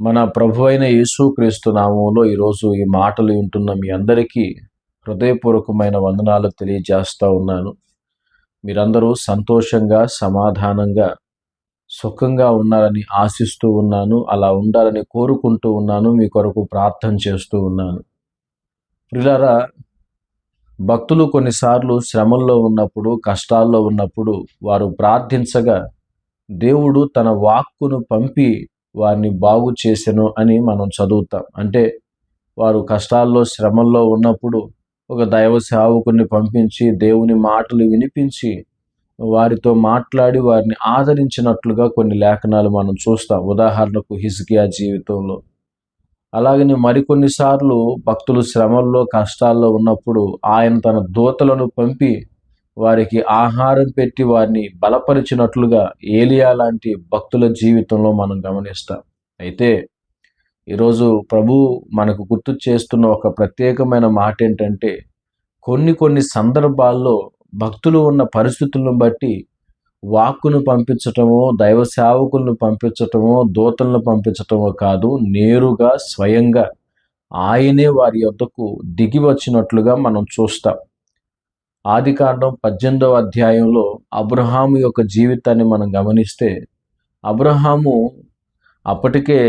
మన ప్రభు అయిన యేసుక్రీస్తు నామంలో ఈరోజు ఈ మాటలు వింటున్న మీ అందరికీ హృదయపూర్వకమైన వందనాలు తెలియజేస్తూ ఉన్నాను. మీరందరూ సంతోషంగా సమాధానంగా సుఖంగా ఉన్నారని ఆశిస్తూ ఉన్నాను. అలా ఉండాలని కోరుకుంటూ ఉన్నాను. మీ కొరకు ప్రార్థన చేస్తూ ఉన్నాను. ప్రిలరా భక్తులు కొన్నిసార్లు శ్రమల్లో ఉన్నప్పుడు కష్టాల్లో ఉన్నప్పుడు వారు ప్రార్థించగా దేవుడు తన వాక్కును పంపి వారిని బాగు చేసెను అని మనం చదువుతాం. అంటే వారు కష్టాల్లో శ్రమల్లో ఉన్నప్పుడు ఒక దైవ సేవకుని పంపించి దేవుని మాటలు వినిపించి వారితో మాట్లాడి వారిని ఆదరించినట్లుగా కొన్ని లేఖనాలు మనం చూస్తాం. ఉదాహరణకు హిజ్కియా జీవితంలో. అలాగని మరికొన్నిసార్లు భక్తులు శ్రమల్లో కష్టాల్లో ఉన్నప్పుడు ఆయన తన దూతలను పంపి వారికి ఆహారం పెట్టి వారిని బలపరిచినట్లుగా ఏలియా లాంటి భక్తుల జీవితంలో మనం గమనిస్తాం. అయితే ఈరోజు ప్రభు మనకు గుర్తు చేస్తున్న ఒక ప్రత్యేకమైన మాట ఏంటంటే కొన్ని కొన్ని సందర్భాల్లో భక్తులు ఉన్న పరిస్థితులను బట్టి వాక్కును పంపించటమో దైవ సేవకులను పంపించటమో దూతలను పంపించటమో కాదు నేరుగా స్వయంగా ఆయనే వారి యొద్దకు దిగి వచ్చినట్లుగా మనం చూస్తాం. ఆది కాండం పద్దెనిమిదవ అధ్యాయంలో అబ్రహాము యొక్క జీవితాన్ని మనం గమనిస్తే అబ్రహాము అప్పటికే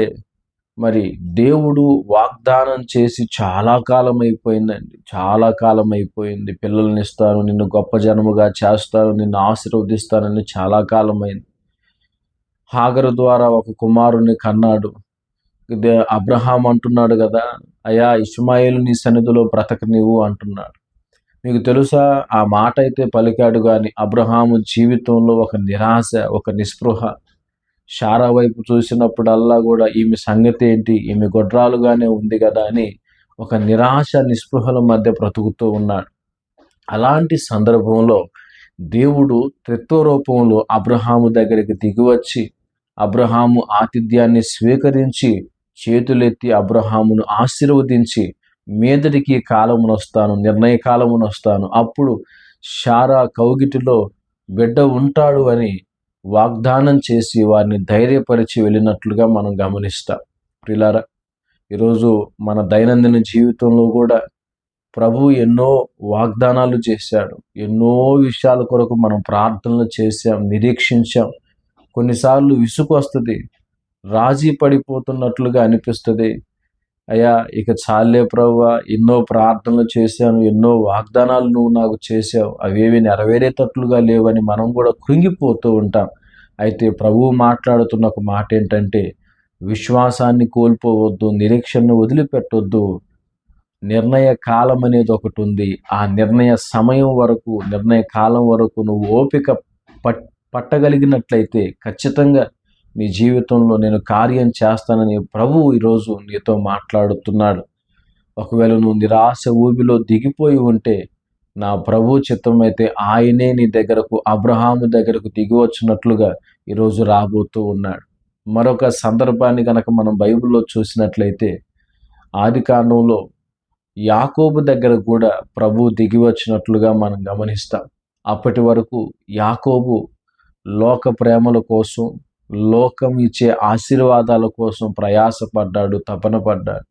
మరి దేవుడు వాగ్దానం చేసి చాలా కాలం అయిపోయిందండి చాలా కాలం అయిపోయింది పిల్లల్ని ఇస్తాను నిన్ను గొప్ప జనముగా చేస్తాను నిన్ను ఆశీర్వదిస్తానని చాలా కాలం అయింది హాగరు ద్వారా ఒక కుమారుని కన్నాడు. అబ్రహాం అంటున్నాడు కదా అయా ఇస్మాయిల్ నీ సన్నిధిలో బ్రతక నీవు అంటున్నాడు. మీకు తెలుసా? ఆ మాట అయితే పలికాడు కానీ అబ్రహాము జీవితంలో ఒక నిరాశ ఒక నిస్పృహ. షారా వైపు చూసినప్పుడల్లా కూడా ఈమె సంగతి ఏంటి? ఈమె గొడ్రాలుగానే ఉంది కదా అని ఒక నిరాశ నిస్పృహల మధ్య బ్రతుకుతూ ఉన్నాడు. అలాంటి సందర్భంలో దేవుడు త్రిత్వ రూపంలో అబ్రహాము దగ్గరికి దిగివచ్చి అబ్రహాము ఆతిథ్యాన్ని స్వీకరించి చేతులెత్తి అబ్రహామును ఆశీర్వదించి మీదటికి కాలమునొస్తాను నిర్ణయ కాలమునొస్తాను. అప్పుడు షారా కౌగిటిలో బిడ్డ ఉంటాడు అని వాగ్దానం చేసి వారిని ధైర్యపరిచి వెళ్ళినట్లుగా మనం గమనిస్తాం. ప్రిలారా ఈరోజు మన దైనందిన జీవితంలో కూడా ప్రభు ఎన్నో వాగ్దానాలు చేశాడు. ఎన్నో విషయాల కొరకు మనం ప్రార్థనలు చేశాం నిరీక్షించాం. కొన్నిసార్లు విసుగు వస్తుంది రాజీ పడిపోతున్నట్లుగా అనిపిస్తుంది. అయ్యా ఇక చాలే ప్రభు ఎన్నో ప్రార్థనలు చేశాను ఎన్నో వాగ్దానాలు నువ్వు నాకు చేసావు అవేవి నెరవేరేటట్లుగా లేవని మనం కూడా కృంగిపోతూ ఉంటాం. అయితే ప్రభువు మాట్లాడుతున్న ఒక మాట ఏంటంటే విశ్వాసాన్ని కోల్పోవద్దు నిరీక్షణను వదిలిపెట్టొద్దు. నిర్ణయ కాలం అనేది ఒకటి ఉంది. ఆ నిర్ణయ సమయం వరకు నిర్ణయ కాలం వరకు నువ్వు ఓపిక పట్ పట్టగలిగినట్లయితే ఖచ్చితంగా నీ జీవితంలో నేను కార్యం చేస్తానని ప్రభువు ఈరోజు నీతో మాట్లాడుతున్నాడు. ఒకవేళ నువ్వు నిరాశ ఊబిలో దిగిపోయి ఉంటే నా ప్రభు చిత్తమైతే ఆయనే నీ దగ్గరకు అబ్రహాము దగ్గరకు దిగి వచ్చినట్లుగా ఈరోజు రాబోతూ ఉన్నాడు. మరొక సందర్భాన్ని కనుక మనం బైబిల్లో చూసినట్లయితే ఆది కాండంలో యాకోబు దగ్గర కూడా ప్రభు దిగి వచ్చినట్లుగా మనం గమనిస్తాం. అప్పటి వరకు యాకోబు లోక ప్రేమల కోసం లోకం ఇచ్చే ఆశీర్వాదాల కోసం ప్రయాసపడ్డాడు తపన పడ్డాడు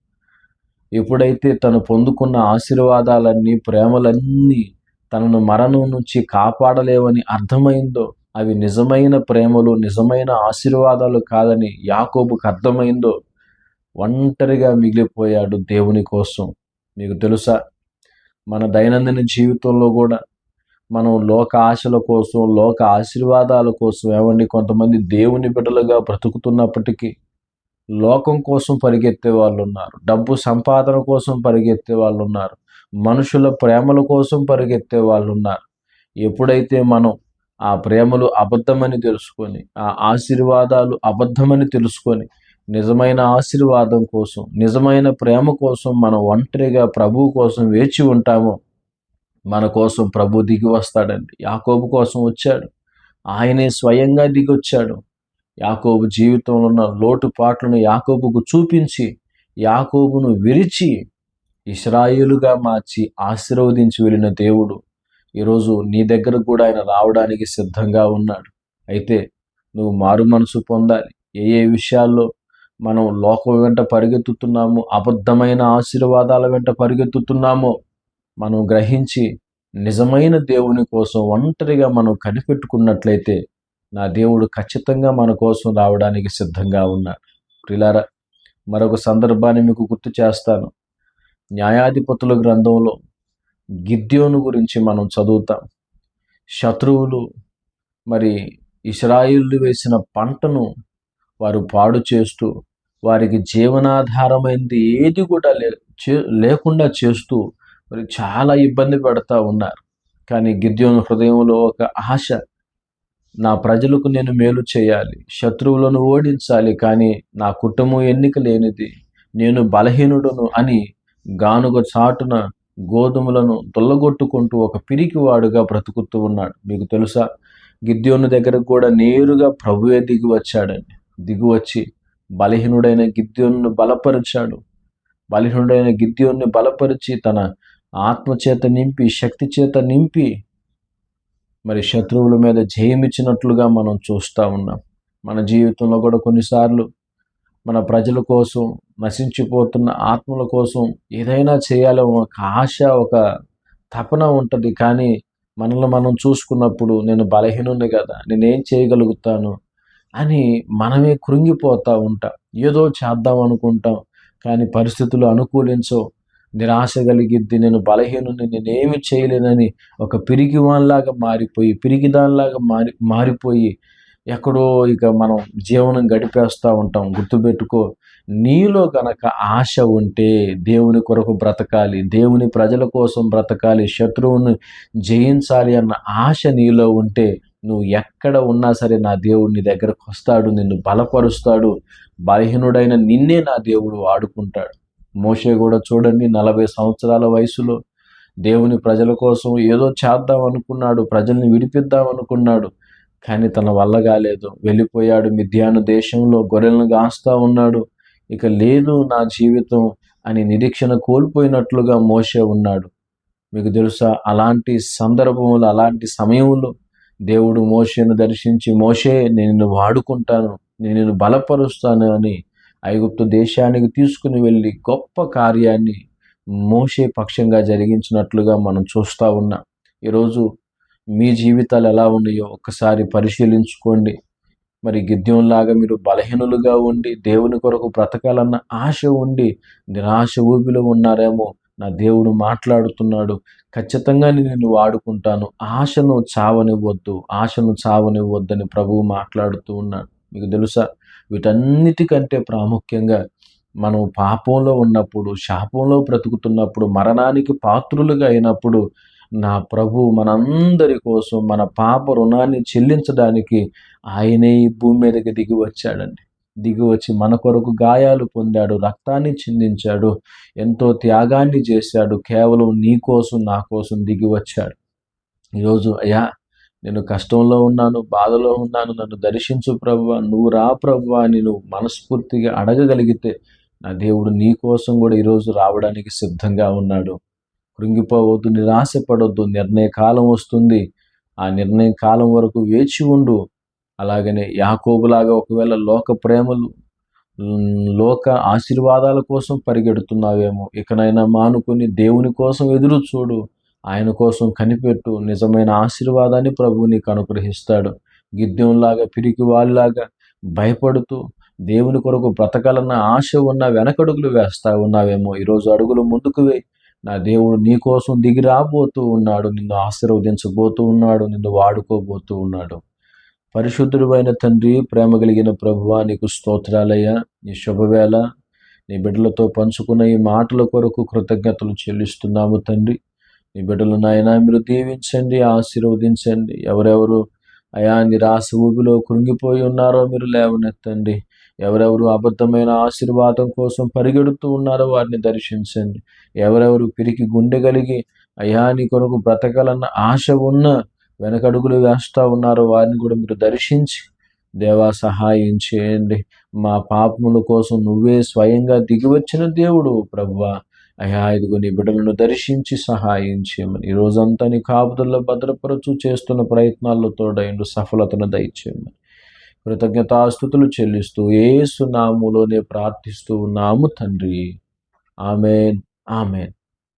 ఎప్పుడైతే తను పొందుకున్న ఆశీర్వాదాలన్నీ ప్రేమలన్నీ తనను మరణం నుంచి కాపాడలేవని అర్థమైందో అవి నిజమైన ప్రేమలు నిజమైన ఆశీర్వాదాలు కాదని యాకోబుకు అర్థమైందో ఒంటరిగా మిగిలిపోయాడు దేవుని కోసం. మీకు తెలుసా? మన దైనందిన జీవితంలో కూడా మనం లోక ఆశల కోసం లోక ఆశీర్వాదాల కోసం ఏమండి? కొంతమంది దేవుని బిడ్డలుగా బ్రతుకుతున్నప్పటికీ లోకం కోసం పరిగెత్తే వాళ్ళు ఉన్నారు డబ్బు సంపాదన కోసం పరిగెత్తే వాళ్ళు ఉన్నారు మనుషుల ప్రేమల కోసం పరిగెత్తే వాళ్ళు ఉన్నారు ఎప్పుడైతే మనం ఆ ప్రేమలు అబద్ధమని తెలుసుకొని ఆ ఆశీర్వాదాలు అబద్ధమని తెలుసుకొని నిజమైన ఆశీర్వాదం కోసం నిజమైన ప్రేమ కోసం మనం ఒంటరిగా ప్రభువు కోసం వేచి ఉంటామో మన కోసం ప్రభు దిగి వస్తాడండి. యాకోబు కోసం వచ్చాడు. ఆయనే స్వయంగా దిగొచ్చాడు యాకోబు జీవితంలో ఉన్న లోటుపాట్లను యాకోబుకు చూపించి యాకోబును విరిచి ఇస్రాయేలుగా మార్చి ఆశీర్వదించి వెళ్ళిన దేవుడు ఈరోజు నీ దగ్గర కూడా ఆయన రావడానికి సిద్ధంగా ఉన్నాడు. అయితే నువ్వు మారు మనసు పొందాలి. ఏ ఏ విషయాల్లో మనం లోకం వెంట పరిగెత్తుతున్నాము అబద్ధమైన ఆశీర్వాదాల వెంట పరిగెత్తుతున్నామో మనం గ్రహించి నిజమైన దేవుని కోసం ఒంటరిగా మనం కనిపెట్టుకున్నట్లయితే నా దేవుడు ఖచ్చితంగా మన కోసం రావడానికి సిద్ధంగా ఉన్నాడు. ప్రిలారా మరొక సందర్భాన్ని మీకు గుర్తు చేస్తాను. న్యాయాధిపతుల గ్రంథంలో గిద్యోను గురించి మనం చదువుతాం. శత్రువులు మరి ఇస్రాయిల్లు వేసిన పంటను వారు పాడు చేస్తూ వారికి జీవనాధారమైనది ఏది కూడా లే చే- లేకుండా చేస్తూ మరి చాలా ఇబ్బంది పెడతా ఉన్నారు. కానీ గిద్యోను హృదయంలో ఒక ఆశ నా ప్రజలకు నేను మేలు చేయాలి శత్రువులను ఓడించాలి కానీ నా కుటుంబం ఎన్నిక లేనిది నేను బలహీనుడును అని గానుగ చాటున గోధుమలను దొల్లగొట్టుకుంటూ ఒక పిరికివాడుగా బ్రతుకుతూ ఉన్నాడు. మీకు తెలుసా? గిద్యోను దగ్గరకు కూడా నేరుగా ప్రభువే దిగి వచ్చాడండి. దిగి వచ్చి బలహీనుడైన గిద్యోను బలపరిచాడు. బలహీనుడైన గిద్యోన్ని బలపరిచి తన ఆత్మ చేత నింపి శక్తి చేత నింపి మరి శత్రువుల మీద జయమిచ్చినట్లుగా మనం చూస్తూ ఉన్నాం. మన జీవితంలో కూడా కొన్నిసార్లు మన ప్రజల కోసం నశించిపోతున్న ఆత్మల కోసం ఏదైనా చేయాలి ఒక ఆశ ఒక తపన ఉంటుంది. కానీ మనల్ని మనం చూసుకున్నప్పుడు నేను బలహీనుంది కదా నేనేం చేయగలుగుతాను అని మనమే కృంగిపోతూ ఉంటాం. ఏదో చేద్దాం అనుకుంటాం కానీ పరిస్థితులు అనుకూలించో నిరాశ కలిగిద్ది నేను బలహీనుని నేనేమి చేయలేనని ఒక పిరికివాన్లాగా మారిపోయి పిరికిదానిలాగా మారి మారిపోయి ఎక్కడో ఇక మనం జీవనం గడిపేస్తూ ఉంటాం. గుర్తుపెట్టుకో నీలో గనక ఆశ ఉంటే దేవుని కొరకు బ్రతకాలి దేవుని ప్రజల కోసం బ్రతకాలి శత్రువుని జయించాలి అన్న ఆశ నీలో ఉంటే నువ్వు ఎక్కడ ఉన్నా సరే నా దేవుడు నీ దగ్గరకు వస్తాడు నిన్ను బలపరుస్తాడు బలహీనుడైన నిన్నే నా దేవుడు వాడుకుంటాడు మోషే కూడా చూడండి నలభై సంవత్సరాల వయసులో దేవుని ప్రజల కోసం ఏదో చేద్దాం అనుకున్నాడు ప్రజల్ని విడిపిద్దాం అనుకున్నాడు కానీ తన వల్ల కాలేదు. వెళ్ళిపోయాడు మిథ్యాను దేశంలో గొర్రెలను గాస్తా ఉన్నాడు. ఇక లేదు నా జీవితం అని నిరీక్షణ కోల్పోయినట్లుగా మోసే ఉన్నాడు. మీకు తెలుసా అలాంటి సందర్భంలో అలాంటి సమయంలో దేవుడు మోషేను దర్శించి మోషే నేను వాడుకుంటాను నేను బలపరుస్తాను అని ఐగుప్తు దేశానికి తీసుకుని వెళ్ళి గొప్ప కార్యాన్ని మోషే పక్షంగా జరిగించినట్లుగా మనం చూస్తూ ఉన్నాం. ఈరోజు మీ జీవితాలు ఎలా ఉన్నాయో ఒక్కసారి పరిశీలించుకోండి. మరి గిద్యంలాగా మీరు బలహీనులుగా ఉండి దేవుని కొరకు బ్రతకాలన్న ఆశ ఉండి నిరాశ ఊపిలో ఉన్నారేమో నా దేవుడు మాట్లాడుతున్నాడు. ఖచ్చితంగా నేను వాడుకుంటాను. ఆశను చావనివ్వద్దు ఆశను చావనివ్వద్దని ప్రభువు మాట్లాడుతూ ఉన్నాడు. మీకు తెలుసా? వీటన్నిటికంటే ప్రాముఖ్యంగా మనం పాపంలో ఉన్నప్పుడు శాపంలో బ్రతుకుతున్నప్పుడు మరణానికి పాత్రులుగా అయినప్పుడు నా ప్రభు మనందరి కోసం మన పాప రుణాన్ని చెల్లించడానికి ఆయనే ఈ భూమి మీదకి దిగి వచ్చాడండి. దిగి వచ్చి మన కొరకు గాయాలు పొందాడు రక్తాన్ని చిందించాడు ఎంతో త్యాగాన్ని చేశాడు కేవలం నీ కోసం నా కోసం దిగి వచ్చాడు. ఈరోజు అయ్యా నేను కష్టంలో ఉన్నాను బాధలో ఉన్నాను నన్ను దర్శించు ప్రభు నువ్వు రా ప్రభు అని నువ్వు మనస్ఫూర్తిగా అడగగలిగితే నా దేవుడు నీ కోసం కూడా ఈరోజు రావడానికి సిద్ధంగా ఉన్నాడు. కృంగిపోవద్దు నిరాశపడొద్దు నిర్ణయ కాలం వస్తుంది. ఆ నిర్ణయ కాలం వరకు వేచి ఉండు. అలాగనే యాకోబులాగా ఒకవేళ లోక ప్రేమలు లోక ఆశీర్వాదాల కోసం పరిగెడుతున్నావేమో ఇకనైనా మానుకొని దేవుని కోసం ఎదురు చూడు. ఆయన కోసం కనిపెట్టు నిజమైన ఆశీర్వాదాన్ని ప్రభువు నీకు అనుగ్రహిస్తాడు. గిద్యంలాగా పిరికి వాళ్ళలాగా భయపడుతూ దేవుని కొరకు బ్రతకాలన్న ఆశ ఉన్న వెనకడుగులు వేస్తా ఉన్నావేమో. ఈరోజు అడుగులు ముందుకు వేయి. నా దేవుడు నీ కోసం దిగి రాబోతూ ఉన్నాడు. నిన్ను ఆశీర్వదించబోతూ ఉన్నాడు. నిన్ను వాడుకోబోతూ ఉన్నాడు. పరిశుద్ధుడు అయిన తండ్రి ప్రేమ కలిగిన ప్రభువా నీకు స్తోత్రాలయ్యా. నీ శుభవేళ నీ బిడ్డలతో పంచుకున్న ఈ మాటల కొరకు కృతజ్ఞతలు చెల్లిస్తున్నాము తండ్రి. నీ బిడ్డలు నాయన మీరు దీవించండి ఆశీర్వదించండి. ఎవరెవరు అయా నిరాశ ఊబిలో కృంగిపోయి ఉన్నారో మీరు లేవనెత్తండి. ఎవరెవరు అబద్ధమైన ఆశీర్వాదం కోసం పరిగెడుతూ ఉన్నారో వారిని దర్శించండి. ఎవరెవరు పిరికి గుండె కలిగి అయా నీ కొరకు బ్రతకాలన్న ఆశ ఉన్న వెనకడుగులు వేస్తా ఉన్నారో వారిని కూడా మీరు దర్శించి దేవా సహాయం చేయండి. మా పాపముల కోసం నువ్వే స్వయంగా దిగివచ్చిన దేవుడు ప్రభువా. అయ్యా ఇదిగో నీ బిడ్డలను దర్శించి సహాయం చేయమని. ఈ రోజంతా నీ కాపుదల్లో భద్రపరచు చేస్తున్న ప్రయత్నాల్లో తోడైండు సఫలతను దయచేయమని. కృతజ్ఞతాస్థుతులు చెల్లిస్తూ ఏసునాములోనే ప్రార్థిస్తూ ఉన్నాము తండ్రి. ఆమెన్. ఆమెన్.